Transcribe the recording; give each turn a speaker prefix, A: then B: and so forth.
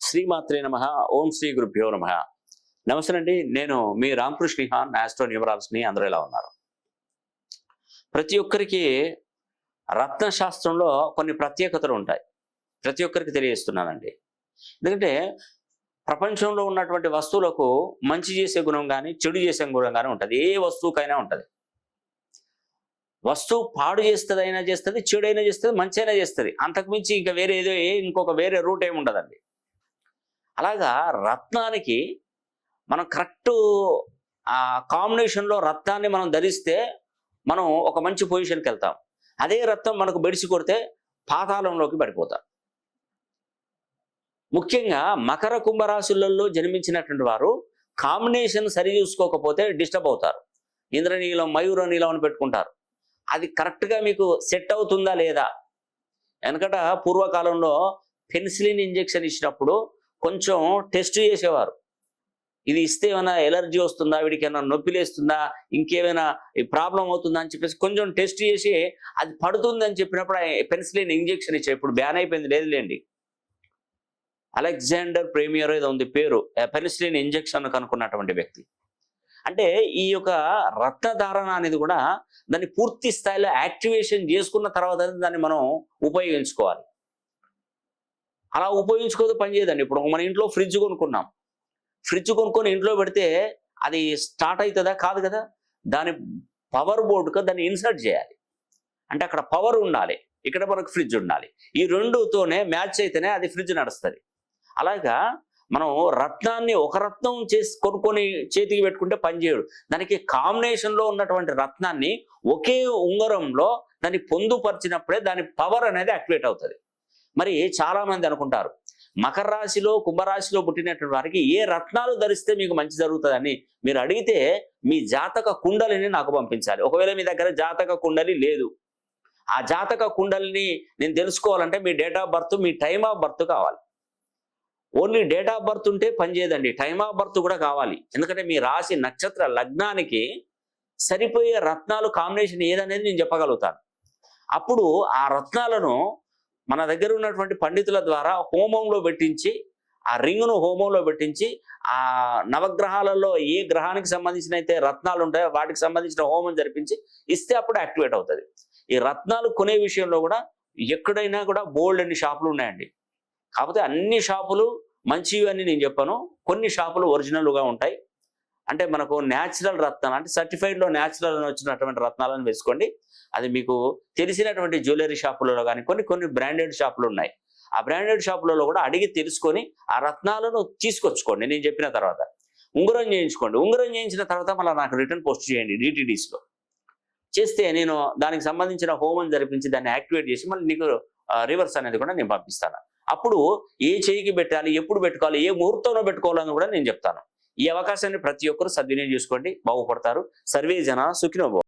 A: శ్రీమాత్రే నమ ఓం శ్రీ గురుభ్యో నమ. నమస్తే అండి నేను మీ రామకృష్ణ హాన్ ఆస్ట్రో న్యూమరాలజీని అందరూ ఎలా ఉన్నారు? ప్రతి ఒక్కరికి రత్న శాస్త్రంలో కొన్ని ప్రత్యేకతలు ఉంటాయి. ప్రతి ఒక్కరికి తెలియజేస్తున్నానండి. ఎందుకంటే ప్రపంచంలో ఉన్నటువంటి వస్తువులకు మంచి చేసే గుణం కానీ చెడు చేసే గుణం కానీ ఉంటుంది. ఏ వస్తువుకైనా ఉంటుంది. వస్తువు పాడు చేస్తుంది అయినా చేస్తుంది చెడు అయినా చేస్తుంది మంచి అయినా చేస్తుంది అంతకుమించి ఇంకా వేరే ఏదో ఏ ఇంకొక వేరే రూట్ ఏమి ఉండదండి అలాగా రత్నానికి మనం కరెక్ట్ ఆ కాంబినేషన్లో రత్నాన్ని మనం ధరిస్తే మనం ఒక మంచి పొజిషన్కి వెళ్తాం. అదే రత్నం మనకు బెడిసి కొడితే పాతాళంలోకి పడిపోతాం. ముఖ్యంగా మకర కుంభరాశులలో జన్మించినటువంటి వారు కాంబినేషన్ సరి చూసుకోకపోతే డిస్టర్బ్ అవుతారు. ఇంద్రనీలం మయూర నీలం అని పెట్టుకుంటారు. అది కరెక్ట్గా మీకు సెట్ అవుతుందా లేదా? వెనకట పూర్వకాలంలో పెన్సిలిన్ ఇంజెక్షన్ ఇచ్చినప్పుడు కొంచెం టెస్ట్ చేసేవారు. ఇది ఇస్తే ఏమైనా ఎలర్జీ వస్తుందా? వీడికి ఏమైనా నొప్పి లేస్తుందా? ఇంకేమైనా ప్రాబ్లం అవుతుందా? అని చెప్పేసి కొంచెం టెస్ట్ చేసి అది పడుతుంది అని చెప్పినప్పుడు పెన్సిలిన్ ఇంజెక్షన్ ఇచ్చారు. ఇప్పుడు బ్యాన్ అయిపోయింది. లేదులేండి. అలెగ్జాండర్ ప్రేమియర్ ఏదో ఉంది పేరు. పెన్సిలిన్ ఇంజెక్షన్ కనుక్కున్నటువంటి వ్యక్తి. అంటే ఈ యొక్క రక్తధారణ అనేది కూడా దాన్ని పూర్తి స్థాయిలో యాక్టివేషన్ చేసుకున్న తర్వాత దాన్ని మనం ఉపయోగించుకోవాలి. అలా ఉపయోగించుకోదు పనిచేయదండి ఇప్పుడు మన ఇంట్లో ఫ్రిడ్జ్ కొనుక్కున్నాం. ఫ్రిడ్జ్ కొనుక్కొని ఇంట్లో పెడితే అది స్టార్ట్ అవుతుందా కాదు కదా. దాని పవర్ బోర్డుకు దాన్ని ఇన్సర్ట్ చేయాలి. అంటే అక్కడ పవర్ ఉండాలి. ఇక్కడ మనకు ఫ్రిడ్జ్ ఉండాలి. ఈ రెండుతోనే మ్యాచ్ అయితేనే అది ఫ్రిడ్జ్ నడుస్తుంది. అలాగా మనం రత్నాన్ని ఒక రత్నం చేసి కొనుక్కొని చేతికి పెట్టుకుంటే పనిచేయడు దానికి కాంబినేషన్లో ఉన్నటువంటి రత్నాన్ని ఒకే ఉంగరంలో దాన్ని పొందుపరిచినప్పుడే దాని పవర్ అనేది యాక్టివేట్ అవుతుంది. మరి చాలా మంది అనుకుంటారు మకర రాశిలో కుంభరాశిలో పుట్టినటువంటి వారికి ఏ రత్నాలు ధరిస్తే మీకు మంచి జరుగుతుందని మీరు అడిగితే మీ జాతక కుండలిని నాకు పంపించాలి. ఒకవేళ మీ దగ్గర జాతక కుండలి లేదు ఆ జాతక కుండలిని నేను తెలుసుకోవాలంటే మీ డేట్ ఆఫ్ బర్త్ మీ టైమ్ ఆఫ్ బర్త్ కావాలి. ఓన్లీ డేట్ ఆఫ్ బర్త్ ఉంటే పనిచేయదండి టైమ్ ఆఫ్ బర్త్ కూడా కావాలి. ఎందుకంటే మీ రాశి నక్షత్ర లగ్నానికి సరిపోయే రత్నాలు కాంబినేషన్ ఏదనేది నేను చెప్పగలుగుతాను. అప్పుడు ఆ రత్నాలను మన దగ్గర ఉన్నటువంటి పండితుల ద్వారా హోమంలో పెట్టించి ఆ రింగును హోమంలో పెట్టించి ఆ నవగ్రహాలలో ఏ గ్రహానికి సంబంధించిన అయితే రత్నాలు ఉంటాయో వాటికి సంబంధించిన హోమం జరిపించి ఇస్తే అప్పుడు యాక్టివేట్ అవుతుంది. ఈ రత్నాలు కొనే విషయంలో కూడా ఎక్కడైనా కూడా బోల్డ్ అన్ని షాపులు ఉన్నాయండి. కాకపోతే అన్ని షాపులు మంచివి అని నేను చెప్పాను. కొన్ని షాపులు ఒరిజినల్గా ఉంటాయి. అంటే మనకు న్యాచురల్ రత్నాలు అంటే సర్టిఫైడ్లో న్యాచురల్ అని వచ్చినటువంటి రత్నాలను వేసుకోండి. అది మీకు తెలిసినటువంటి జ్యువెలరీ షాపులలో కానీ కొన్ని కొన్ని బ్రాండెడ్ షాపులు ఉన్నాయి. ఆ బ్రాండెడ్ షాపులలో కూడా అడిగి తెలుసుకొని ఆ రత్నాలను తీసుకొచ్చుకోండి. నేను చెప్పిన తర్వాత ఉంగరం చేయించుకోండి. ఉంగరం చేయించిన తర్వాత మళ్ళీ నాకు రిటర్న్ పోస్ట్ చేయండి డిటిడిస్లో చేస్తే నేను దానికి సంబంధించిన హోమం జరిపించి దాన్ని యాక్టివేట్ చేసి మళ్ళీ నీకు రివర్స్ అనేది కూడా నేను పంపిస్తాను. అప్పుడు ఏ చేయికి పెట్టాలి ఎప్పుడు పెట్టుకోవాలి ఏ ముహూర్తంలో పెట్టుకోవాలని కూడా నేను చెప్తాను. ఈ అవకాశాన్ని ప్రతి ఒక్కరు సద్వినియోగం చేసుకోండి. బాగుపడతారు. సర్వే జన సుఖినోభవ